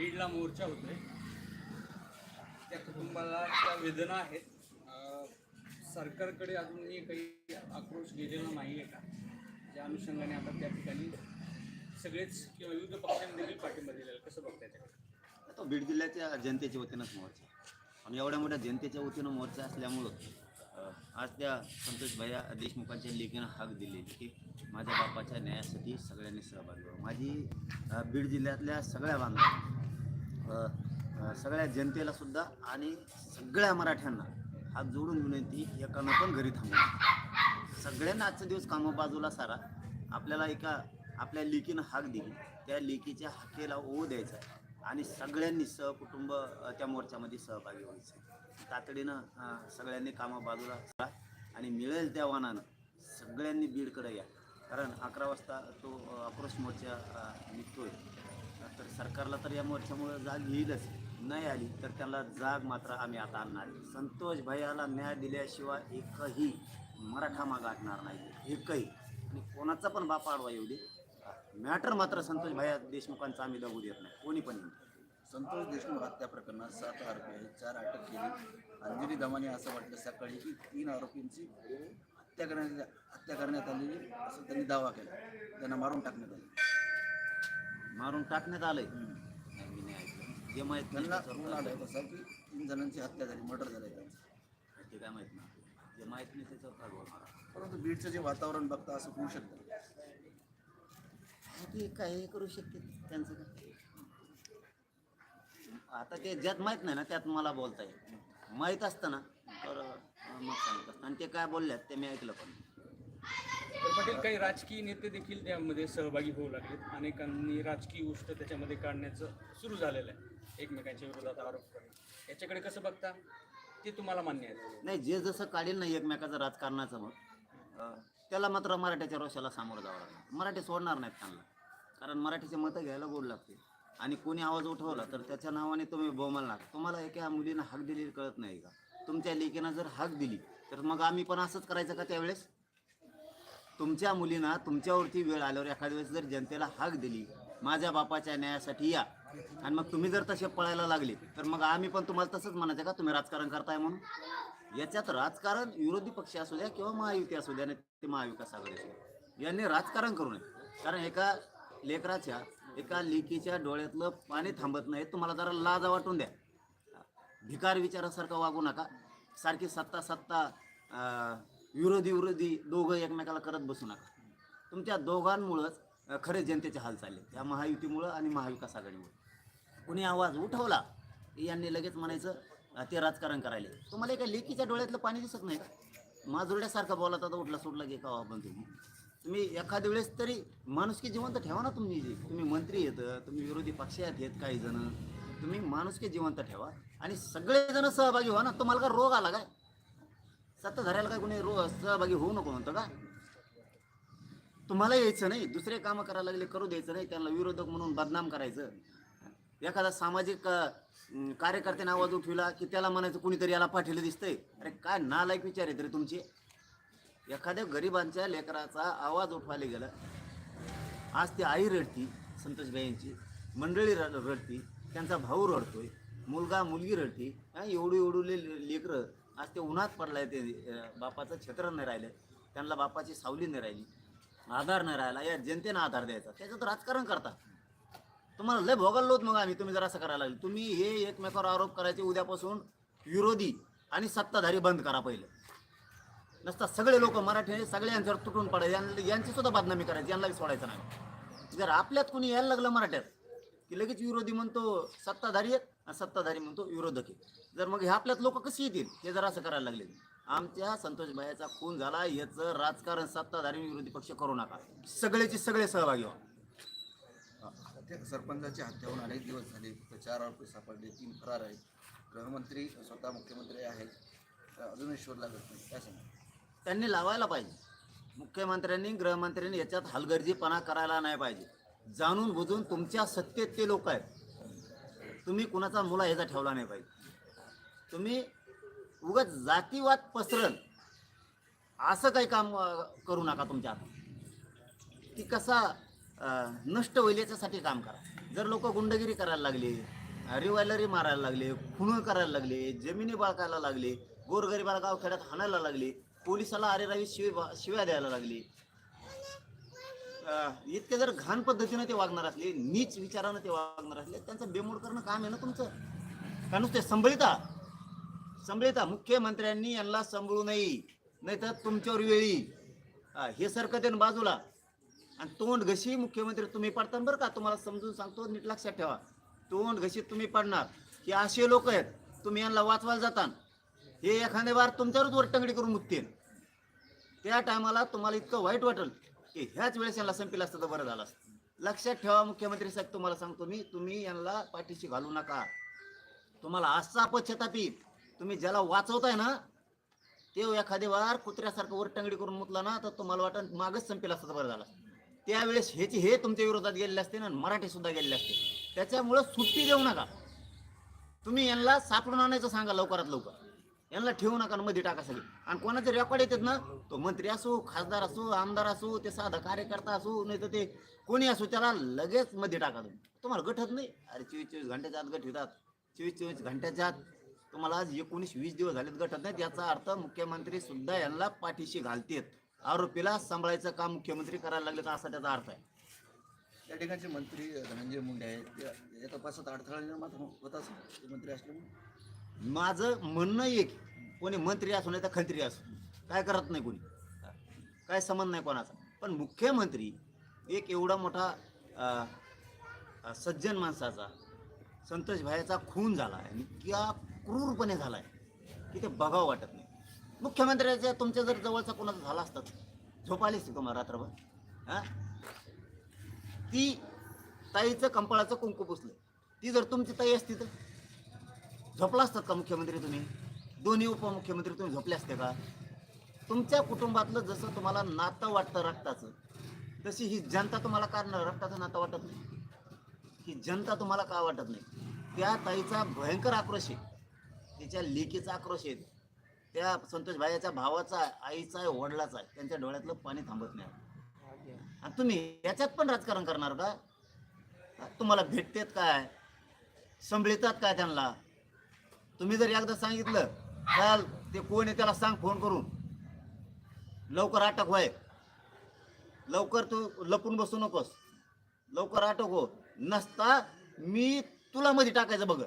बीडला मोर्चा होतोय. त्या कुटुंबाला त्या वेदना आहेत सरकारकडे अजूनही काही आक्रोश गेलेला नाही आहे का? त्या अनुषंगाने आता त्या ठिकाणी सगळेच किंवा विविध पक्षांनी देखील पाठिंबा दिलेला कसं बघताय त्याकडे? तो बीड जिल्ह्याच्या जनतेच्या वतीनंच मोर्चा. आणि एवढ्या मोठ्या जनतेच्या वतीनं मोर्चा असल्यामुळं आज त्या संतोष भैया देशमुखांच्या लेखीनं हाक दिली की माझ्या बापाच्या न्यायासाठी सगळ्यांनी सहभागी व्हावं. माझी बीड जिल्ह्यातल्या सगळ्या बांधवांना सगळ्या जनतेला सुद्धा आणि सगळ्या मराठ्यांना हात जोडून विनंती एकानं पण घरी थांबू सगळ्यांना आजचा दिवस कामं बाजूला सारा. आपल्याला एका आपल्या लेकीनं हाक दिली. त्या लेकीच्या हाकेला ओ द्यायचा. आणि सगळ्यांनी सहकुटुंब त्या मोर्चामध्ये सहभागी व्हायचं. तातडीनं सगळ्यांनी कामं बाजूला सारा आणि मिळेल त्या वाहनानं सगळ्यांनी बीडकडे या. कारण अकरा वाजता तो आक्रोश मोर्चा निघतोय. तर सरकारला तर या मोर्चामुळं जाग येईलच. नाही आली तर त्याला जाग मात्र आम्ही आता आणणार आहे. संतोष भैयाला न्याय दिल्याशिवाय एकही मराठा माग आटणार नाही. एकही. आणि कोणाचा पण बाप आडवा येऊ दे. मॅटर मात्र संतोष भैया देशमुखांचा आम्ही लगू देत नाही. कोणी पण संतोष देशमुख हत्या प्रकरणात सात आरोपी आहेत चार अटक केली. अंजली दमाने असं वाटलं सकाळी की तीन आरोपींची हत्या करण्यात हत्या करण्यात आलेली असं त्यांनी दावा केला. त्यांना मारून टाकण्यात आले. मारून टाकण्यात आलंय. नाही, ऐकलं. जे माहीत नाही त्यांना फोन आलाय. तसा की तीन जणांची हत्या झाली मर्डर झालंय त्यांचं. ते काय माहीत नाही. जे माहीत नाही त्याचं काय बोलणार परंतु बीडचं जे वातावरण बघता असं होऊ शकतं. ते काही करू शकते त्यांचं काय आता ते ज्यात माहीत नाही ना त्यात मला बोलता येईल माहीत असतं ना तर अं, मग सांगत असतं. आणि ते काय बोलल्यात ते मी ऐकलं पण पाटील काही राजकीय नेते देखील त्यामध्ये सहभागी होऊ लागलेत. अनेकांनी राजकीय गोष्ट त्याच्यामध्ये काढण्याचं सुरू झालेलं आहे. एकमेकांच्या विरोधात आरोप करणं. याच्याकडे कसं बघता? ते तुम्हाला मान्य आहे. नाही जे जसं काढेल ना एकमेकाचं राजकारणाचं मग त्याला मात्र मराठ्याच्या रोषाला सामोरं जावं लागणार. मराठी सोडणार नाहीत त्यांना. कारण मराठीचे मतं घ्यायला गोड लागते. आणि कोणी आवाज उठवला तर त्याच्या नावाने तुम्ही बोमलणार तुम्हाला एका मुलीनं हाक दिलेली कळत नाही का? तुमच्या लेखीनं जर हाक दिली तर मग आम्ही पण असंच करायचं का त्यावेळेस? तुमच्या मुलींना तुमच्यावरती वेळ आल्यावर एखाद्या वेळेस जर जनतेला हाक दिली माझ्या बापाच्या न्यायासाठी या. आणि मग तुम्ही जर तसे पळायला लागले तर मग आम्ही पण तुम्हाला तसंच म्हणायचं का तुम्ही राजकारण करताय म्हणून? याच्यात राजकारण विरोधी पक्ष असू द्या किंवा महायुती असू द्या आणि ते महाविकास आघाडी असू द्या यांनी राजकारण करू नये. कारण एका लेकराच्या एका लेकीच्या डोळ्यातलं पाणी थांबत नाही. तुम्हाला जरा लाजा वाटून द्या. भिकार विचारासारखं वागू नका. सारखी सत्ता सत्ता विरोधी विरोधी दोघं एकमेकाला करत बसू नका. तुमच्या दोघांमुळंच खरे जनतेचे हाल चालले. त्या महायुतीमुळं आणि महाविकास आघाडीमुळं. कुणी आवाज उठवला यांनी लगेच म्हणायचं ते राजकारण करायले. तुम्हाला एका लेकीच्या डोळ्यातलं पाणी दिसत नाही का? माजुरड्यासारखा बोलत आता उठला सोडला की का बंद तुम्ही तुम्ही एखाद्या वेळेस तरी माणुसकी जिवंत ठेवा ना तुम्ही. तुम्ही मंत्री येतं तुम्ही विरोधी पक्षात येत काही जण. तुम्ही माणुसकी जिवंत ठेवा आणि सगळेजण सहभागी व्हा ना. तुम्हाला का रोग आला काय? सत्ता धरायला काय कोणी रोज सहभागी होऊ नको म्हणतो का? तुम्हाला यायचं नाही. दुसरे कामं करायला लागले करू द्यायचं नाही. त्यांना विरोधक म्हणून बदनाम करायचं. एखादा सामाजिक कार्यकर्त्याने आवाज उठविला की त्याला म्हणायचं कुणीतरी याला पाठीला दिसतंय. अरे काय नालायक विचार आहेत रे तुमचे. एखाद्या गरिबांच्या लेकराचा आवाज उठवायला गेला आज ती आई रडती संतोषबाई यांची मंडळी रडती. त्यांचा भाऊ रडतोय. मुलगा मुलगी रडती. एवढी एवढी लेकरं आज ते उन्हात पडलाय ते बापाचं छत्र नाही राहिलं. त्यांना बापाची सावली नाही राहिली. आधार नाही राहिला. या जनतेनं आधार द्यायचा. त्याच्यात राजकारण करता. तुम्हाला लय भोगायला मग आम्ही. तुम्ही जर असं करायला लागले. तुम्ही हे एकमेकावर आरोप करायचे उद्यापासून विरोधी आणि सत्ताधारी बंद करा पहिलं. नसता सगळे लोक मराठी सगळे यांच्यावर तुटून पडायचे यांना- यांची सुद्धा बदनामी करायची. यांना सोडायचं नाही. जर आपल्यात कोणी यायला लागलं मराठ्यात की लगेच विरोधी म्हणतो सत्ताधारी आहेत आणि सत्ताधारी म्हणतो विरोधक आहे जर मग हे आपल्यात लोक कशी येतील? हे जर असं करायला लागले आमच्या संतोष भायाचा खून झाला याचं राजकारण सत्ताधारी विरोधी पक्ष करू नका. सगळेचे सगळे सहभागी व्हा. सरपंचाची हत्या होऊन अनेक दिवस झाले चार आरोपी सापडले तीन फरार आहेत. गृहमंत्री स्वतः मुख्यमंत्री आहेत. अजूनही शोध लागत नाही. काय सांगा त्यांनी लावायला पाहिजे. मुख्यमंत्र्यांनी गृहमंत्र्यांनी याच्यात हलगर्जीपणा करायला नाही पाहिजे. जाणून बुजून तुमच्या सत्तेत ते लोक आहेत. तुम्ही कुणाचा मुला ह्याचा ठेवला नाही पाहिजे. तुम्ही उगाच जातीवाद पसरल. असं काही काम करू नका तुमच्या हातात. ती कसा नष्ट होईल याच्यासाठी काम करा. जर लोक गुंडगिरी करायला लागले रिवायलरी मारायला लागले खुणं करायला लागले जमिनी बाळकायला लागले गोरगरीबाला गावखेड्यात हाणायला लागले पोलिसाला अरेरावी शिव्या शिव्या द्यायला लागली इतके जर घाण पद्धतीनं ते वागणार असले नीच विचारानं ते वागणार असले त्यांचं बेमोड करणं काम आहे ना तुमचं? का नुसते संभळिता? संभळिता. मुख्यमंत्र्यांनी यांना सांभाळू नये. नाहीतर तुमच्यावर वेळी. हे सरकत आहे ना बाजूला. आणि तोंड घशी मुख्यमंत्री तुम्ही पडता बरं का? तुम्हाला समजून सांगतो नीट लक्षात ठेवा. तोंड घशी तुम्ही पडणार. हे असे लोक आहेत. तुम्ही यांना वाचवायला जाता हे एखाद्या बार तुमच्यावरच वरटंगडी करून मुक्तील त्या टायमाला तुम्हाला इतकं वाईट वाटेल. की ह्याच वेळेस यांना संपेल असतं तर बरं झालं असतं. लक्षात ठेवा मुख्यमंत्री साहेब तुम्हाला सांगतो मी तुम्ही यांना पाठीशी घालू नका. तुम्हाला असा पश्चातापी तुम्ही ज्याला वाचवताय ना ते एखादी वार कुत्र्यासारखं वर टंगडी करून मुतला ना तर तुम्हाला वाटत मागच संपेल असतं तर बरं झालं त्यावेळेस ह्याची हे तुमच्या विरोधात गेलेले असते ना मराठी सुद्धा गेलेले असते. त्याच्यामुळं सुट्टी देऊ नका. तुम्ही यांना सापडून आणायचं सांगा लवकरात लवकर. यांना ठेवू नका आणि मध्ये टाका सगळे. आणि कोणाचे रेकॉर्ड येतात ना तो मंत्री असो खासदार असो आमदार असो ते साधा कार्यकर्ता असो नाही तर ते कोणी असो त्याला लगेच मध्ये टाका तुम्ही. तुम्हाला गठत नाही. अरे चोवीस चोवीस घंट्याच्या आत गट येतात. चोवीस चोवीस घंट्याच्या आत तुम्हाला आज एकोणीस वीस दिवस झालेत गटत नाहीत. याचा अर्थ मुख्यमंत्री सुद्धा यांना पाठीशी घालतेत आरोपीला सांभाळायचं काम मुख्यमंत्री करायला लागले तर असा त्याचा अर्थ आहे. त्या ठिकाणचे मंत्री धनंजय मुंडे आहेत. या तपासात अडथळा निर्माण होत असेल ते मंत्री असल्यामुळे. माझं म्हणणं एक कोणी मंत्री असो नाही तर खंत्री असो. काय करत नाही कोणी. काय संबंध नाही कोणाचा. पण मुख्यमंत्री एक एवढा मोठा सज्जन माणसाचा संतोष भाईचा खून झाला आहे आणि इतक्या क्रूरपणे झाला आहे की ते बघावं वाटत नाही. मुख्यमंत्र्याच्या तुमच्या जर जवळचा कोणाचा झाला असतात झोपालीस तुम्हाला रात्रभर? हां? ती ताईचं कंपाळाचं कुंकू पुसलं ती जर तुमची ताई असती तर? झोपला असतात का मुख्यमंत्री तुम्ही? दोन्ही उपमुख्यमंत्री तुम्ही झोपले असते का? तुमच्या कुटुंबातलं जसं तुम्हाला नातं वाटतं रक्ताचं तशी ही जनता तुम्हाला का रक्ताचं नातं वाटत नाही? ही जनता तुम्हाला का वाटत नाही? त्या ताईचा भयंकर आक्रोश आहे. तिच्या लेकीचा आक्रोश आहे. त्या संतोष भाईच्या भावाचा आहे, आईचा आहे वडिलाचा आहे. त्यांच्या डोळ्यातलं पाणी थांबत नाही. आणि तुम्ही याच्यात पण राजकारण करणार का? तुम्हाला भेटतेत काय? संभळितात काय त्यांना? तुम्ही जर एकदा सांगितलं चाल ते कोण आहे त्याला सांग फोन करून. लवकर अटक व्हाय. लवकर तू लपून बसू नकोस. लवकर अटक हो. नसता मी तुला मध्ये टाकायचं बघ.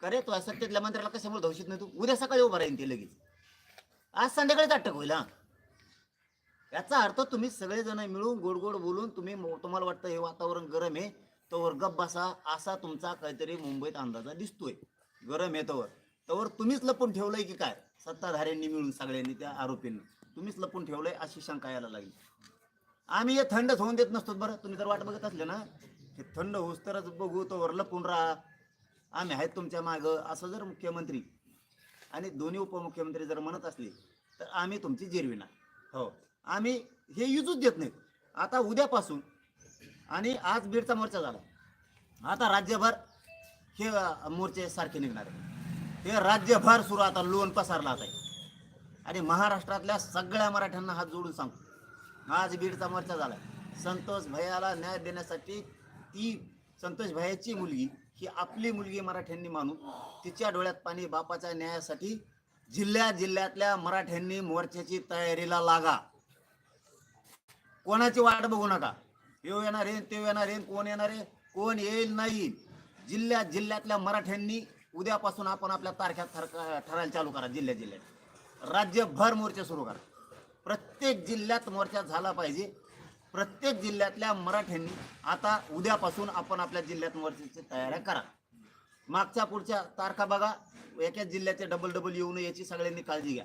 करे तू सत्तेतल्या मंत्र्याला कशामुळे धवशीत नाही तू? उद्या सकाळी उभा राहीन ते लगेच. आज संध्याकाळीच अटक होईल हा. याचा अर्थ तुम्ही सगळेजण मिळून गोड गोड बोलून तुम्ही मो- तुम्हाला वाटतं हे वातावरण गरम आहे. तोवर गप्प बसा. असा तुमचा काहीतरी मुंबईत अंदाजा दिसतोय. गरम येतवर तोवर. तुम्हीच लपून ठेवलंय की काय? सत्ताधाऱ्यांनी मिळून सगळ्यांनी त्या आरोपींनी. तुम्हीच लपून ठेवलंय अशी शंका यायला लागली. आम्ही हे थंड होऊन देत नसतो बरं. तुम्ही जर वाट बघत असले ना हे थंड होऊस तरच बघू तोवर लपून राहा. आम्ही आहेत तुमच्या मागं असं जर मुख्यमंत्री आणि दोन्ही उपमुख्यमंत्री जर म्हणत असले तर आम्ही तुमची जिरविणार. हो. आम्ही हे युजूच देत नाही आता उद्यापासून आणि आज बीडचा मोर्चा झाला. आता राज्यभर हे मोर्चे सारखे निघणार आहे हे राज्यभर सुरू आता लोन पसरला आहे. आणि महाराष्ट्रातल्या सगळ्या मराठ्यांना हात जोडून सांगतो आज बीडचा मोर्चा झाला संतोष भैयाला न्याय देण्यासाठी ती संतोष भैयाची मुलगी ही आपली मुलगी मराठ्यांनी मानून तिच्या डोळ्यात पाणी बापाच्या न्यायासाठी जिल्ह्या जिल्ह्यातल्या मराठ्यांनी मोर्चाची तयारीला लागा. कोणाची वाट बघू नका. येऊ येणार आहे ते येणार आहे कोण येणार आहे कोण येईल नाही जिल्ह्यात जिल्ह्यातल्या मराठ्यांनी उद्यापासून आपण आपल्या तारख्या ठरायला चालू करा जिल्ह्या जिल्ह्यात. राज्यभर मोर्चे सुरू करा. प्रत्येक जिल्ह्यात मोर्चा झाला पाहिजे. प्रत्येक जिल्ह्यातल्या मराठ्यांनी आता उद्यापासून आपण आपल्या जिल्ह्यात मोर्चाची तयाऱ्या करा. मागच्या पुढच्या तारखा बघा एकाच जिल्ह्याचे डबल डबल येऊ नये याची सगळ्यांनी काळजी घ्या.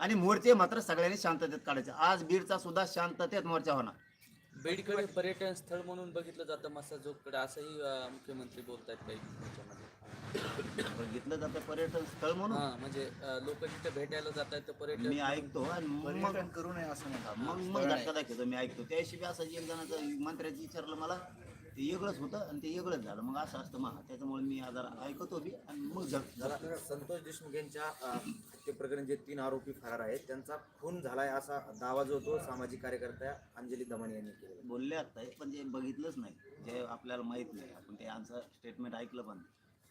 आणि मोर्चे मात्र सगळ्यांनी शांततेत काढायचे. आज बीडचा सुद्धा शांततेत मोर्चा होणार. बीडकडे पर्यटन स्थळ म्हणून बघितलं जातं मसाजोगकडे असंही अं, मुख्यमंत्री बोलतायत काही याच्यामध्ये बघितलं जातं पर्यटन स्थळ म्हणून? हा म्हणजे लोक तिथे भेटायला जात आहेत तर पर्यटन मी ऐकतो आणि मग पर्यटन करू नये असं म्हणतात. मग मग धक्का दाखवतो मी ऐकतो. त्या हिशोबी असं एक जणाचं मंत्र्याचं विचारलं मला ते वेगळंच होतं आणि ते वेगळंच झालं. मग असं असतं मग त्याच्यामुळे मी जरा ऐकतो बी आणि मग जर जरा संतोष देशमुख यांच्या अ, हत्ये प्रकरणी जे तीन आरोपी फरार आहेत त्यांचा खून झालाय असा दावा जो तो सामाजिक कार्यकर्त्या अंजली दमन यांनी केला बोलले आता पण जे बघितलंच नाही. जे आपल्याला माहीत नाही. आपण ते आमचं स्टेटमेंट ऐकलं पण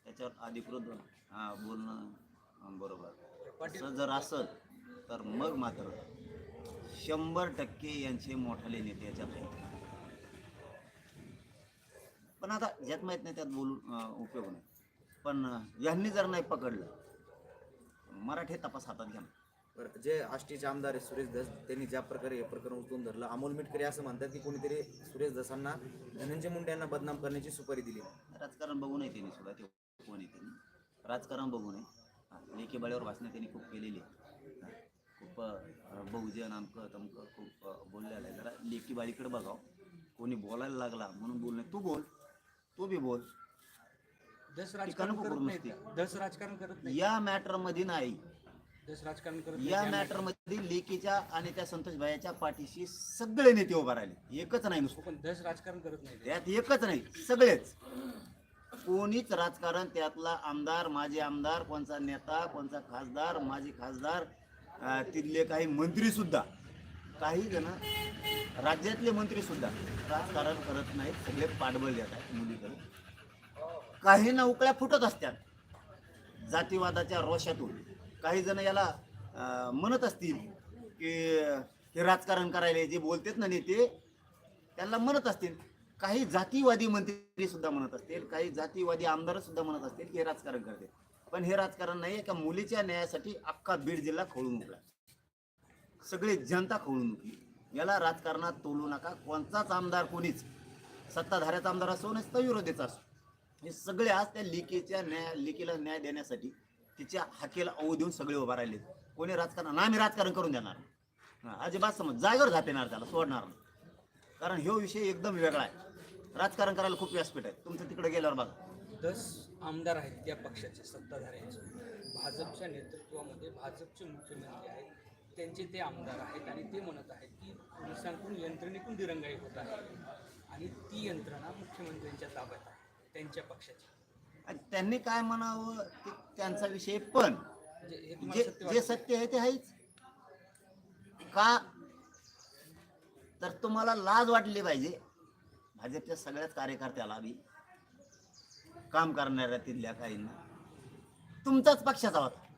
त्याच्यावर अधिकृत हा, बोलणं बरोबर. असं जर असल तर मग मात्र शंभर टक्के यांचे मोठाले नेते याच्यात आहेत. पण आता ज्यात माहीत नाही त्यात बोलून उपयोग नाही. पण यांनी जर नाही पकडलं मराठी तपास हातात घ्या जे आष्टीचे आमदार आहेत सुरेश दस त्यांनी ज्या प्रकारे हे प्रकरण उचलून धरलं अमोल मिटकरी असं म्हणतात की कोणीतरी सुरेश दसांना धनंजय मुंडे यांना बदनाम करण्याची सुपारी दिली. राजकारण बघू नये त्यांनी सुद्धा ते कोण आहे त्यांनी. राजकारण बघू नये. लेखी बळ्यावर भाषणं त्यांनी खूप केलेली खूप बहुजन अमकं तमकं खूप बोललेलं आहे. जरा लेखी बाळीकडे बघाव. कोणी बोलायला लागला म्हणून बोल नाही तू बोल. तू बी बोल. दस नको राजकारण करू करत नुसती. नाही दस राजकारण करत नाही या मॅटरमध्ये नाही. दस राजकारण करत या नाही मॅटरमध्ये लेकीच्या आणि त्या संतोष भाईच्या पाठीशी सगळे नेते उभा राहिले. एकच नाही नुसतं. पण दस राजकारण करत नाही. त्यात एकच नाही सगळेच. कोणीच राजकारण त्यातला आमदार माजी आमदार कोणचा नेता कोणचा खासदार माजी खासदार अं, तिथले काही मंत्री सुद्धा काही जण राज्यातले मंत्री सुद्धा राजकारण करत नाहीत सगळे पाठबळ देत आहेत मुलीकडे काही ना उकळ्या फुटत असतात जातीवादाच्या रोषातून. काही जण याला म्हणत असतील की हे राजकारण करायला जे बोलतेत ना नेते त्यांना म्हणत असतील. काही जातीवादी मंत्री सुद्धा म्हणत असतील काही जातीवादी आमदार सुद्धा म्हणत असतील की हे राजकारण करते. पण हे राजकारण नाही एका मुलीच्या न्यायासाठी अख्खा बीड जिल्हा खोळून उठला सगळी जनता खवळून उठली. याला राजकारणात तोलू नका. कोणताच आमदार कोणीच. सत्ताधाऱ्याचा आमदार असो नसता विरोधीचा असो. हे सगळे आज त्या लेकीच्या न्याय लिकेला न्याय देण्यासाठी तिच्या हाकेला अव देऊन सगळे उभा राहिले कोणी राजकारण ना आम्ही राजकारण करून देणार नाही. अजिबात समज जागेवर झापेणार त्याला सोडणार नाही. कारण ह्यो विषय एकदम वेगळा आहे. राजकारण करायला खूप व्यासपीठ आहे. तुमचं तिकडे गेल्यावर बघा. दस आमदार आहेत त्या पक्षाचे सत्ताधाऱ्यांचे. भाजपच्या नेतृत्वामध्ये भाजपचे मुख्यमंत्री आहेत. त्यांचे ते आमदार आहेत आणि ते म्हणत आहेत की पोलिसांकडून यंत्रणेतून दिरंगाई होत आहे. आणि ती यंत्रणा मुख्यमंत्र्यांच्या ताब्यात आहे त्यांच्या पक्षाची. आणि त्यांनी काय म्हणावं ते त्यांचा विषय पण जे? सत्य आहे ते आहेच. का? तर तुम्हाला लाज वाटली पाहिजे. भाजपच्या सगळ्याच कार्यकर्त्याला बी. काम करणाऱ्या तिथल्या काहींना. तुमचाच पक्षाचा होता.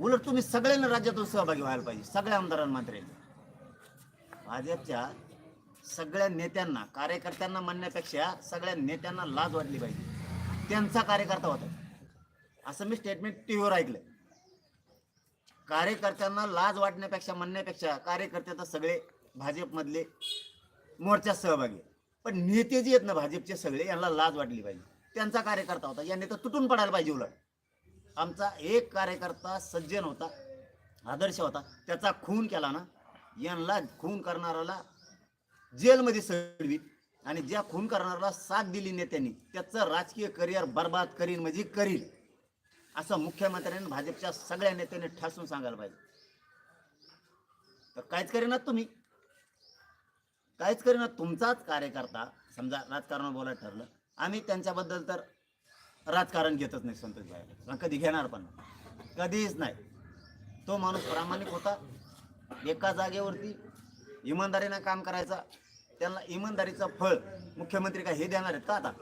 उलट तुम्ही सगळ्यांना राज्यातून सहभागी व्हायला पाहिजे सगळ्या आमदारांना मंत्र्यांना भाजपच्या सगळ्या नेत्यांना कार्यकर्त्यांना म्हणण्यापेक्षा सगळ्या नेत्यांना लाज वाटली पाहिजे. त्यांचा कार्यकर्ता होता. असं मी स्टेटमेंट टी व्हीवर ऐकलं कार्यकर्त्यांना लाज वाटण्यापेक्षा म्हणण्यापेक्षा कार्यकर्ते तर सगळे भाजपमधले मोर्चात सहभागी पण नेते जे आहेत ना भाजपचे सगळे यांना लाज वाटली पाहिजे. त्यांचा कार्यकर्ता होता. या तर तुटून पडायला पाहिजे उलट. आमचा एक कार्यकर्ता सज्जन होता आदर्श होता त्याचा खून केला ना यांना खून करणाऱ्याला जेलमध्ये सडवी आणि ज्या खून करणाऱ्याला साथ दिली नेत्यांनी त्याचं राजकीय करिअर बर्बाद करीन म्हणजे करील असं मुख्यमंत्र्यांनी भाजपच्या सगळ्या नेत्यांनी ठासून सांगायला पाहिजे. तर काहीच करीनात तुम्ही. काहीच करीनात तुमचाच कार्यकर्ता समजा राजकारण बोलायला ठरलं आम्ही त्यांच्याबद्दल तर राजकारण घेतच नाही संतोष भाई. कधी घेणार पण कधीच नाही. तो माणूस प्रामाणिक होता. एका जागेवरती इमानदारीनं काम करायचा. त्यांना इमानदारीचं फळ मुख्यमंत्री काय हे देणार आहेत का आता?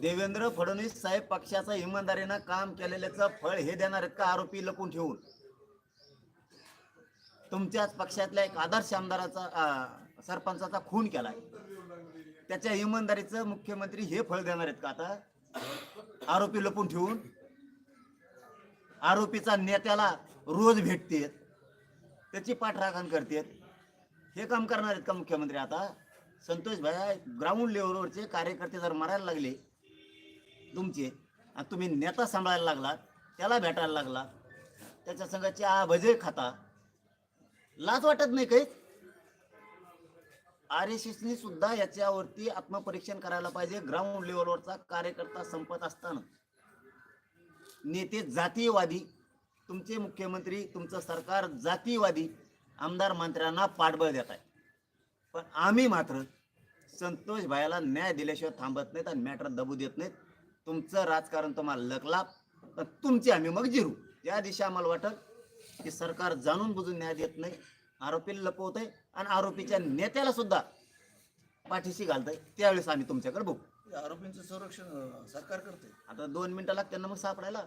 देवेंद्र फडणवीस साहेब पक्षाचं इमानदारीनं काम केलेल्याचं फळ हे देणार आहेत का आरोपी लपून ठेवून? तुमच्याच पक्षातल्या एक आदर्श आमदाराचा सरपंचाचा खून केलाय. त्याच्या इमानदारीचं मुख्यमंत्री हे फळ देणार आहेत का आता? आरोपी लपून ठेवून आरोपीचा नेत्याला रोज भेटतेत त्याची पाठराखण करतेत. हे काम करणार आहेत का मुख्यमंत्री आता? संतोष भाया ग्राउंड लेवलवरचे कार्यकर्ते जर मरायला लागले तुमचे आणि तुम्ही नेता सांभाळायला लागलात त्याला भेटायला लागला त्याच्या संघाची आ भजे खाता. लाज वाटत नाही काहीच? आर एस एसनी सुद्धा याच्यावरती आत्मपरीक्षण करायला पाहिजे. ग्राउंड लेवलवरचा कार्यकर्ता संपत असताना. नेते जातीयवादी तुमचे मुख्यमंत्री तुमचं सरकार जातीयवादी आमदार मंत्र्यांना पाठबळ देत आहे. पण आम्ही मात्र संतोष भायाला न्याय दिल्याशिवाय थांबत नाहीत आणि मॅटर दबू देत नाहीत. तुमचं राजकारण तुम्हाला लकलाप तर तुमची आम्ही मग जिरू. त्या दिवशी आम्हाला वाटत की सरकार जाणून बुजून न्याय देत नाही. आरोपीला लपवतंय आणि आरोपीच्या नेत्याला सुद्धा पाठीशी घालतंय. त्यावेळेस आम्ही तुमच्याकडे बघू. आरोपींचं संरक्षण सरकार करते आता दोन मिनिटं लागतात ना मग सापडायला.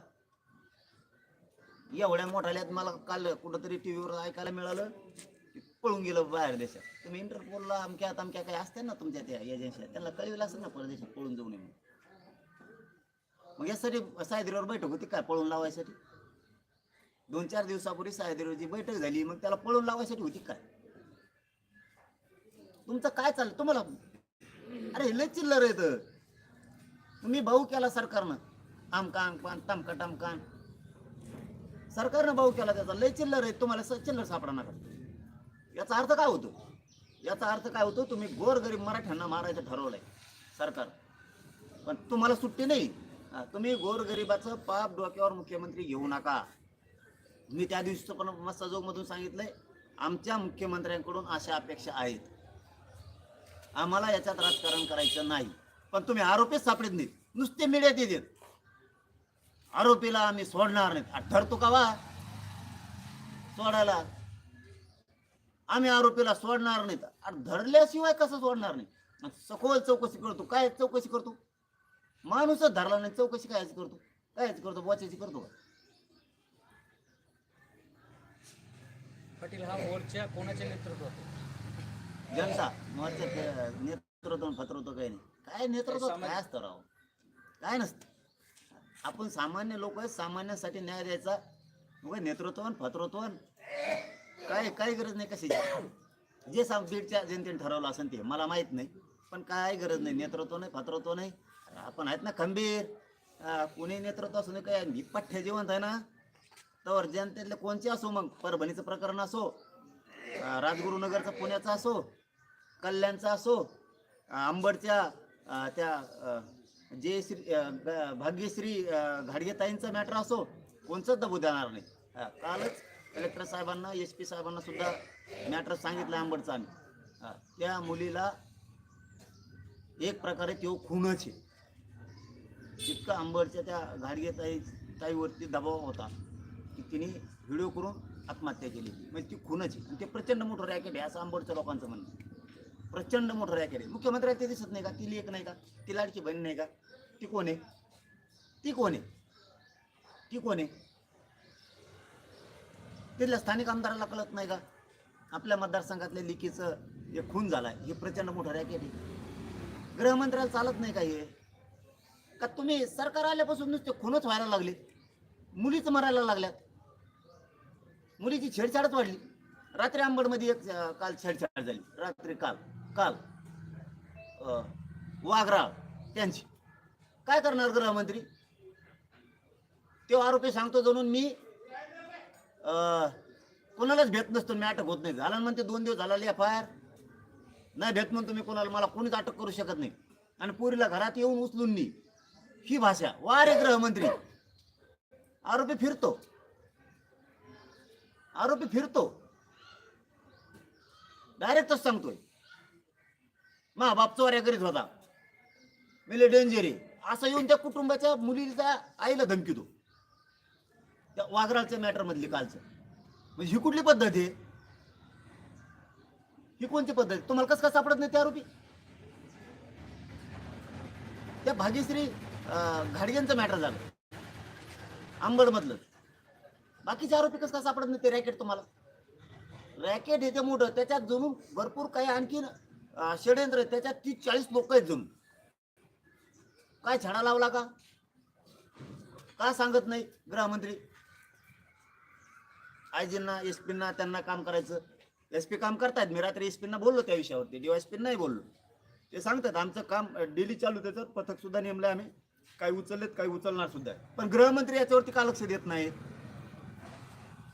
एवढ्या मोठ्याल्यात मला काल कुठंतरी टी व्हीवर ऐकायला मिळालं पळून गेलं बाहेर देशात. तुम्ही इंटरपोलला अमक्या अमक्या काही असते ना तुमच्या त्या एजन्सी त्यांना कळविलं असेल ना परदेशात पळून जाऊ नये. मग यासाठी सायदेरीवर बैठक होती काय पळून लावायसाठी? दोन चार दिवसापूर्वी सायदेरीवरची बैठक झाली मग त्याला पळून लावायसाठी होती काय? तुमचं काय चाललं? तुम्हाला अरे लय चिल्लर येत तुम्ही भाऊ केला सरकारनं. आमका आमकान तमका टमकान. सरकारनं भाऊ केला त्याचा. लय चिल्लर आहे. तुम्हाला स- चिल्लर सापडणार. याचा अर्थ काय होतो? याचा अर्थ काय होतो? तुम्ही गोरगरीब मराठ्यांना मारायचं ठरवलंय सरकार. पण तुम्हाला सुट्टी नाही. तुम्ही गोरगरिबाचं पाप डोक्यावर मुख्यमंत्री घेऊ नका. मी त्या दिवशीचं पण मस्त मधून सांगितलंय आमच्या मुख्यमंत्र्यांकडून अशा अपेक्षा आहेत. आम्हाला याच्यात राजकारण करायचं नाही. पण तुम्ही आरोपीच सापडत नाहीत. नुसते मीडियात येतात. आरोपीला आम्ही सोडणार नाही ठरतो का वा? सोडायला. आम्ही आरोपीला सोडणार नाहीत. धरल्याशिवाय कसं सोडणार नाही? सखोल चौकशी करतो. काय चौकशी करतो? माणूसच धरला नाही. चौकशी कायच करतो? कायच करतो? वाचायची करतो का? पाटील हा मोर्चा कोणाच्या नेतृत्वात जनता मोर्चात नेतृत्व फत्रत्व काही नाही. काय नेतृत्व? काय असतं राव? काय नसतं. आपण सामान्य लोक सामान्यांसाठी न्याय द्यायचा. मग नेतृत्व आणि काय काही गरज नाही कशाची. जे साम बीडच्या जनतेने ठरवलं असेल ते मला माहीत नाही. पण काय गरज नाही? नेतृत्व नाही फत्रत्व नाही. आपण आहेत ना खंबीर. कोणी नेतृत्व असू नये काय? ही पठ्ठ्या जिवंत आहे ना. तर जनतेतले कोणचे असो मग? परभणीचं प्रकरण असो राजगुरुनगरचा पुण्याचा असो कल्याणचा असो अंबडच्या त्या जे जयश्री भाग्यश्री घाडगेताईंचा मॅटर असो कोणचंच दबू देणार नाही. हा, कालच कलेक्टर साहेबांना एस पी साहेबांना सुद्धा मॅटर सांगितलं अंबडचा आम्ही. त्या मुलीला एक प्रकारे तो खूनच आहे. इतका अंबडच्या त्या घाडगेताई ताईवरती दबाव होता तिने व्हिडिओ करून आत्महत्या केली. म्हणजे ती खूनच आणि ते प्रचंड मोठं रॅकेट आहे असं आंबोडच्या लोकांचं म्हणणं प्रचंड मोठं रॅकेट आहे. मुख्यमंत्र्याला ते दिसत नाही का? ती लेख नाही का? ती लाडकी बहीण नाही का? ती कोण आहे? ती कोण आहे? ती कोण आहे? तिथल्या स्थानिक आमदाराला कळत नाही का? आपल्या मतदारसंघातल्या लिकीचं हे खून झालाय. हे प्रचंड मोठं रॅकेट आहे. गृहमंत्र्याला चालत नाही का हे? का तुम्ही सरकार आल्यापासून नुसते खूनच व्हायला लागले? मुलीच मरायला लागल्यात. मुलीची छेडछाडच वाढली. रात्री आंबडमध्ये एक काल छेडछाड झाली. रात्री काल काल अं, वाघराळ त्यांची. काय करणार गृहमंत्री तो आरोपी सांगतो जणून मी अं, कोणालाच भेट नसतो मी अटक होत नाही. झाला म्हणते दोन दिवस झाला एफ आय आर. नाही भेट म्हणतो मी कोणाला मला कोणीच अटक करू शकत नाही. आणि पुरीला घरात येऊन उचलून नी. ही भाषा वा रे गृहमंत्री आरोपी फिरतो. आरोपी फिरतो. डायरेक्टच सांगतोय. मा बाप चोऱ्या करीत होता. मिले डेंजर आहे. असं येऊन त्या कुटुंबाच्या मुलीच्या आईला धमकी तो त्या वाघराळच्या मॅटर मधली कालचं. म्हणजे ही कुठली पद्धत आहे? ही कोणती पद्धत आहे? तुम्हाला कसं का सापडत नाही त्या आरोपी? त्या भाग्यश्री अं, घाडगेंचं मॅटर झालं. अंबडमधलं. बाकीचे आरोपी कसं काय सापडत नाही ते रॅकेट तुम्हाला. रॅकेट येते मोठं. त्याच्यात जणू भरपूर काही आणखीन षडयंत्र आहे त्याच्यात तीस चाळीस लोक आहेत जणू. काय छडा लावला का? का सांगत नाही गृहमंत्री? आयजींना एस पींना त्यांना काम करायचं. एस पी काम करतायत. मी रात्री एस पींना बोललो त्या विषयावरती. डीवायस नाही बोललो. ते सांगतात आमचं काम डेली चालू त्याचं. पथक सुद्धा नेमलं आम्ही. काही उचललेत काही उचलणार सुद्धा पण गृहमंत्री याच्यावरती का लक्ष देत नाहीत?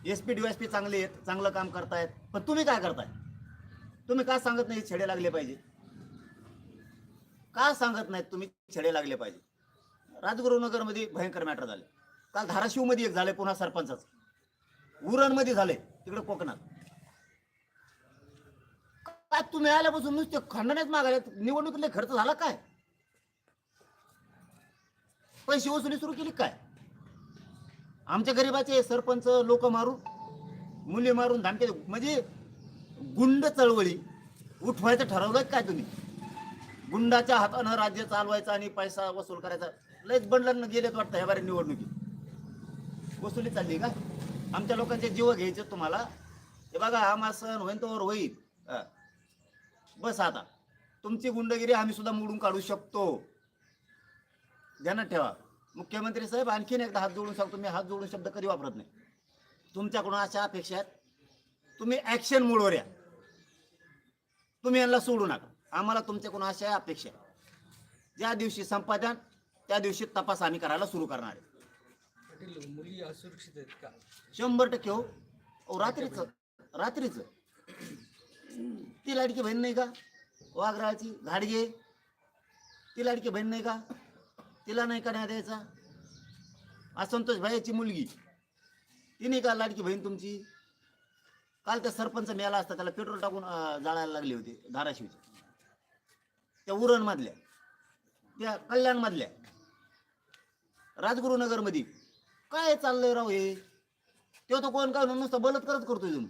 एस पी डीवायस चांगले आहेत चांगलं काम करतायत. पण तुम्ही काय करताय? तुम्ही का सांगत नाही छेडे लागले पाहिजे? का सांगत नाहीत तुम्ही छेडे लागले पाहिजे? राजगुरुनगरमध्ये भयंकर मॅटर झाले. काल धाराशिवमध्ये एक झाले पुन्हा सरपंचाचं. उरणमध्ये झाले तिकडे कोकणात. काय तुम्ही आल्यापासून नुसते खंडनेच मागायला निवडणुकीला खर्च झाला काय? पैसे वसुली सुरू केली काय? आमच्या गरीबाचे सरपंच लोक मारून मुली मारून धामके म्हणजे गुंड चळवळी उठवायचं ठरवलंय काय तुम्ही? गुंडाच्या हातानं राज्य चालवायचं आणि पैसा वसूल करायचा. लयच बंडलांना गेलेत वाटतं ह्या बारे निवडणुकीत. वसुली चालली का? आमच्या लोकांचे जीव घ्यायचे तुम्हाला. हे बघा हा मासन होईन तोवर होईल. बस आता. तुमची गुंडगिरी आम्ही सुद्धा मोडून काढू शकतो. ध्यानात ठेवा. मुख्यमंत्री साहेब आणखीन एकदा हात जोडून सांगतो मी हात जोडून शब्द कधी वापरत नाही. तुमच्याकडून अशा अपेक्षा आहेत. तुम्ही ऍक्शन मोडवर या. तुम्ही यांना सोडू नका. आम्हाला तुमच्याकडून अशा अपेक्षा आहेत. ज्या दिवशी संपादन त्या दिवशी तपास आम्ही करायला सुरू करणार आहे. मुली असुरक्षित आहेत का शंभर टक्के हो. रात्रीच रात्रीच. ती लाडकी बहीण नाही का? वाघराची घाडगे. ती लाडकी बहीण नाही का? तिला नाही का द्यायचा असंतोष भाईची मुलगी. तिने का लाडकी बहीण तुमची? काल त्या सरपंच मेला असता त्याला पेट्रोल टाकून जाळायला लागले होते धाराशिवचे त्या उरणमधल्या त्या कल्याणमधल्या राजगुरुनगरमध्ये. काय चाललंय राव हे? तो तो कोण काय नुसतं बलात्कारच करतोय जणू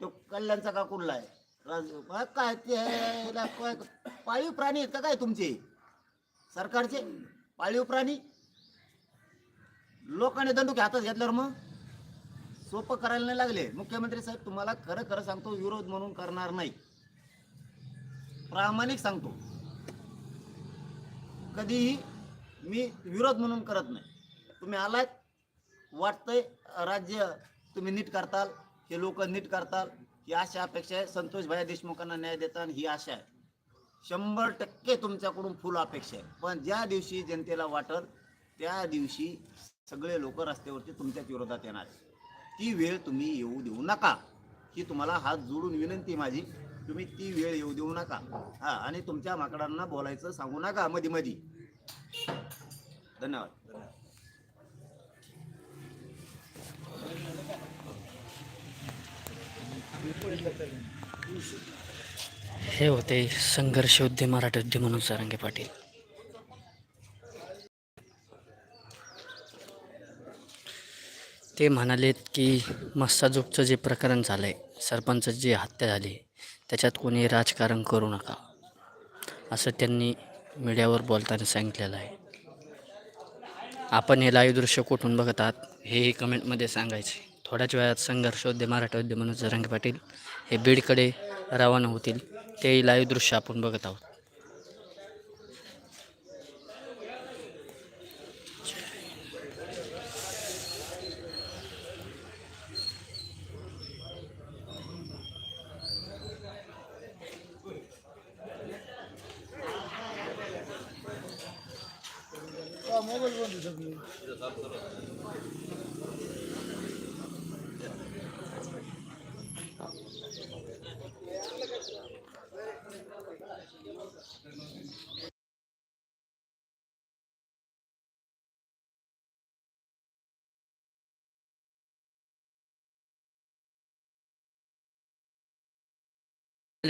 तो कल्याणचा का कुठला आहे. राज काय ते पाळीव प्राणी आहेत का काय तुमचे? सरकारचे पाळीव प्राणी. लोकांनी दंडूक हातात घेतल्यावर मग सोपं करायला नाही लागले. मुख्यमंत्री साहेब तुम्हाला खरं खरं सांगतो विरोध म्हणून करणार नाही. प्रामाणिक सांगतो. कधीही मी विरोध म्हणून करत नाही. तुम्ही आलात वाटतंय राज्य तुम्ही नीट करताल हे लोक नीट करताल ही आशा अपेक्षा आहे. संतोष भाई देशमुखांना न्याय देताना ही आशा आहे. शंभर टक्के तुमच्याकडून फुल अपेक्षा आहे. पण ज्या दिवशी जनतेला वाटल त्या दिवशी सगळे लोक रस्त्यावरती तुमच्याच विरोधात येणार ती वेळ तुम्ही येऊ देऊ नका. ही तुम्हाला हात जोडून विनंती माझी. तुम्ही ती वेळ येऊ देऊ नका. हा आणि तुमच्या माकडांना बोलायचं सांगू नका मधी मधी. धन्यवाद. हे होते संघर्ष उद्यम मराठी उद्यम म्हणून सारंगे पाटील. ते म्हणालेत की मस्साजोगचं जे प्रकरण झालं आहे सरपंच जी हत्या झाली त्याच्यात कोणी राजकारण करू नका असं त्यांनी मीडियावर बोलताना सांगितलेलं आहे. आपण हे लाईव्ह दृश्य कुठून बघत आहात हेही कमेंटमध्ये सांगायचे. थोड्याच वेळात संघर्ष उद्यम मराठा उद्यम म्हणून रंग पाटील हे बीडकडे रवाना होतील. तेही लाईव्ह दृश्य आपण बघत आहोत.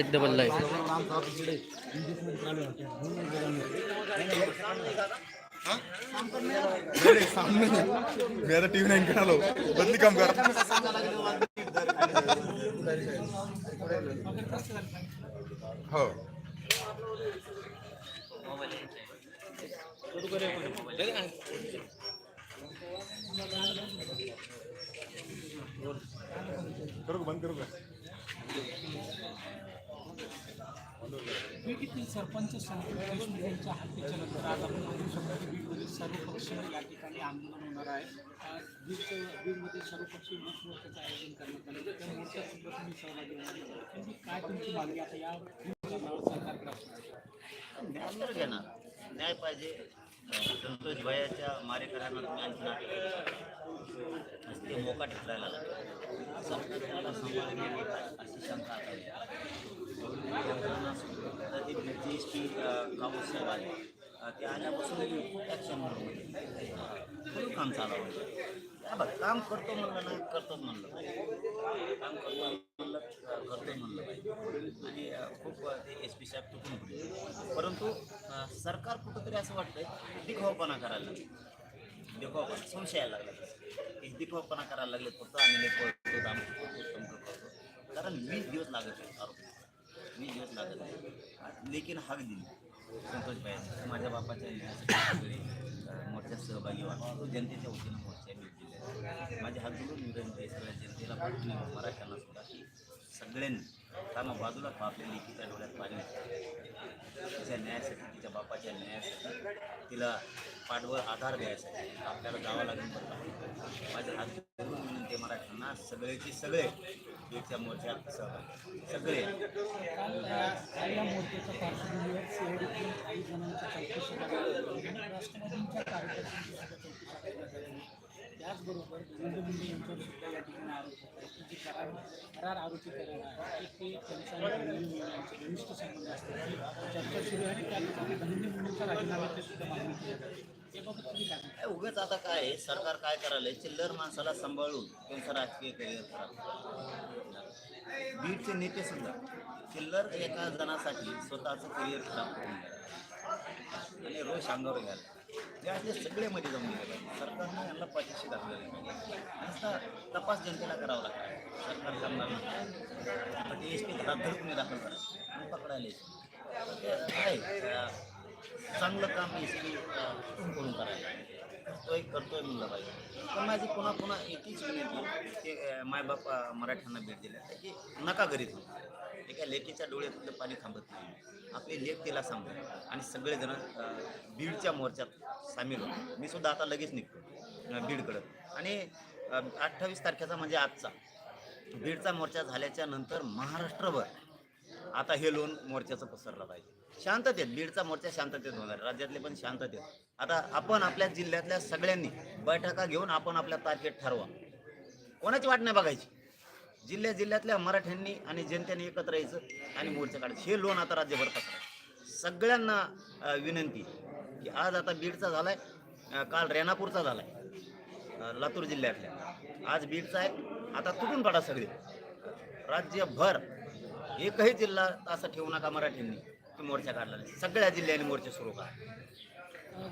डबल लाईव्ह मी आता टीव्ही नाईन आलो बदली काम कर। हो। करू का? बंद करू का बीडीतील सरपंच संतोष देशमुख यांच्या हत्येच्या नंतर आज आपण म्हणू शकतो की बीडमध्ये सर्वपक्षीय या ठिकाणी आंदोलन होणार आहे. बीडचं बीडमध्ये सर्वपक्षीय मोर्चाचं आयोजन करण्यात आलं. त्या मोर्चात सुद्धा तुम्ही सहभागी होणार आहे. काय तुमची मागणी आता या सरकारकडे असणार न्याय घेणार न्याय पाहिजे. संतोष भयाच्या मारेकरांना तुम्ही आणखी नाटक करता. मोका ठेवायला लागले. सरकार त्याला सांभाळून अशी शंका आता आहे. यंत्रणा सुरू. तर ती जी एस टी काउन्सिल आले अं, ते आल्यापासून ॲक्शनवर फुल काम चालू आहे हा बघ काम करतो म्हणलं ना करतोच म्हणलं पाहिजे. काम करतो म्हणलं अं, करतो म्हणलं पाहिजे आणि अं, खूप अं, ते एस पी साहेब तुटून पडले परंतु अं, सरकार कुठंतरी असं वाटतंय दिखावपणा करायला लागलं दिखावपणा संशय यायला लागला एक दिखावपणा करायला लागले फक्त आम्ही लई पळतो आम्ही करतो, तमकं करतो कारण वीस दिवस लागत आहे आरोप वीस दिवस लागत आहे लेकिन हाक दिली. संतोष भाई माझ्या बापाच्या मोठ्या सहभागी व्हा. तो जनतेच्या वतीनं मोर्चा मी दिले माझे हात दिलो विनंती आहे सगळ्या जनतेला पाठवून मराठ्यांना सुद्धा की सगळ्यांनी कामं बाजूला आपल्या लेखीच्या डोळ्यात पाणी तिच्या न्यायासाठी तिच्या बापाच्या न्यायासाठी तिला पाठवर आधार द्यायसाठी आपल्याला जावं लागेल माझे हात म्हणून विनंती मराठ्यांना सगळेचे सगळे बीडच्या मोर्चात सहभाग सगळे. या मोर्चाच्या पार्श्वभूमीवर काही चौकशी कार्यकर्त्यांची सुद्धा त्याचबरोबर धनंजय मुंडे यांच्यावर सुद्धा या ठिकाणी आरोप होत आहे की जे करार करार आरोपीकरण आहे ते त्यांचा धनंजय मुंडे यांचे घनिष्ठ संबंध असतात चर्चा सुरू आहे आणि त्या ठिकाणी धनंजय मुंडेंच्या राजीनाम्याची सुद्धा मागणी केली जाते. उगाच आता काय आहे, सरकार काय करायलंय? चिल्लर माणसाला सांभाळून त्यांचं राजकीय करिअर खराब बीडचे नेते सुद्धा चिल्लर एका जणासाठी स्वतःचं करिअर खराब करून आणि रोज अंगावर घ्यायला. त्यातले सगळे मध्ये जाऊन गेले पाहिजे. सरकारने यांना पाठीशी घातलेले पाहिजे तपास जनतेला करावा लागतो. सरकार करणार नाही. एस पी घरात धड दाखल करा पकडायला काय चांगलं काम एस पी करून करायला करतोय करतोय म्हणलं पाहिजे पण माझी पुन्हा पुन्हा एकच विनंती की मायबाप मराठ्यांना भेट दिल्या की नका घरीत एका लेकीच्या डोळ्यातलं पाणी थांबत नाही. आपली लेख तिला सांगतो आणि सगळेजण बीडच्या मोर्चात सामील होतो मी सुद्धा आता लगेच निघतो बीडकडं. आणि अठ्ठावीस तारखेचा म्हणजे आजचा. बीडचा मोर्चा झाल्याच्यानंतर महाराष्ट्रभर आता हे लोन मोर्चाचं पसरलं पाहिजे. शांततेत बीडचा मोर्चा शांततेत होणार राज्यातले पण शांततेत. आता आपण आपल्या जिल्ह्यातल्या सगळ्यांनी बैठका घेऊन आपण आपल्या तारखेत ठरवा. कोणाची वाट नाही बघायची? जिल्ह्या जिल्ह्यातल्या मराठ्यांनी आणि जनतेने एकत्र यायचं आणि मोर्चा काढायचं. हे लोन आता राज्यभर पसरायचं सगळ्यांना विनंती की आज आता बीडचा झालाय काल रेणापूरचा झालाय लातूर जिल्ह्यातल्या. आज बीडचा आहे. आता तुटून पडा सगळे. राज्यभर एकही जिल्हा असं ठेवू नका मराठ्यांनी. मोर्चा काढला. सगळ्या जिल्ह्यांनी मोर्चे सुरू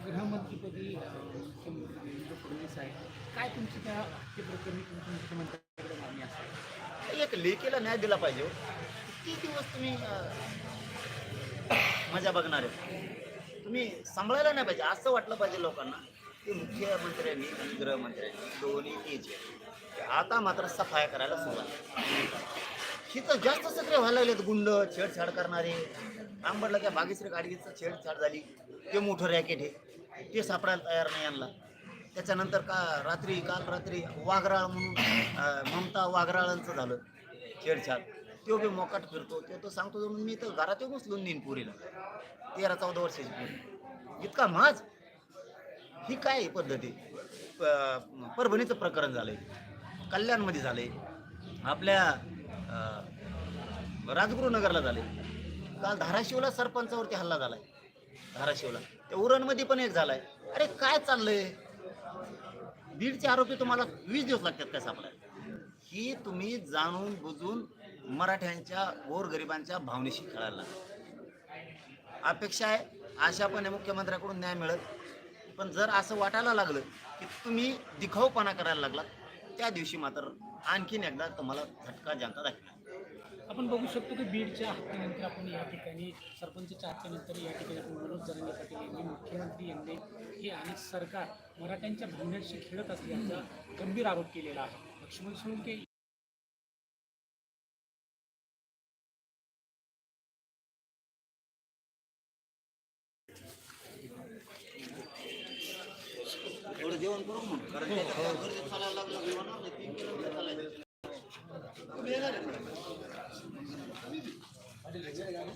गृहमंत्रीपदी मुख्यमंत्री फडणवीस आहे काय तुमची त्या हत्येप्रकरणी तुमची मुख्यमंत्र्यांकडे मागणी असेल? एक लेकीला न्याय दिला पाहिजे हो. किती दिवस तुम्ही मजा बघणार आहे तुम्ही सांभाळायला नाही पाहिजे. असं वाटलं पाहिजे लोकांना की मुख्यमंत्र्यांनी आणि गृहमंत्र्यांनी दोन्ही. आता मात्र सफाया करायला सुरुवात तिथं जास्त सक्रिय व्हायला लागलेत गुंड छेडछाड करणारे. आंबडला त्या भागेश्री गाडगीचं छेडछाड झाली. ते मोठं रॅकेट आहे. ते सापडायला तयार नाही आणला त्याच्यानंतर का रात्री काल रात्री वाघराळ म्हणून ममता वाघराळांचं झालं छेडछाड. तो बी मोकाट फिरतो. ते तो सांगतो जाऊन मी तर घरात येऊन उचलून नेईन पुरीला. तेरा चौदा वर्षाची पुरी. इतका माज ही काय पद्धती? प- परभणीचं प्रकरण झालंय. कल्याणमध्ये झालंय. आपल्या राजगुरुनगरला झाले. काल धाराशिवला सरपंचावरती हल्ला झालाय. धाराशिवला. त्या उरणमध्ये पण एक झालाय. अरे काय चाललंय? बीडचे आरोपी तुम्हाला वीस दिवस लागतात काय सापडायला? ही तुम्ही जाणून बुजून मराठ्यांच्या गोरगरिबांच्या भावनेशी खेळायला लागला. अपेक्षा आहे आशा पण आहे मुख्यमंत्र्याकडून न्याय मिळत पण जर असं वाटायला लागलं की तुम्ही दिखाऊपणा करायला लागला त्या दिवशी मात्र आणखीन एकदा तुम्हाला झटका जानता दाखला. आपण बघू शकतो की बीडच्या हत्येनंतर आपण या ठिकाणी सरपंचच्या हत्येनंतर या ठिकाणी आपण मनोज जरांगे पाटील यांनी मुख्यमंत्री यांनी हे आणि सरकार मराठ्यांच्या भावनेशी खेळत असल्याचा गंभीर आरोप केलेला आहे. लक्ष्मण सोळंके जेवण करू అది లెక్క కానీ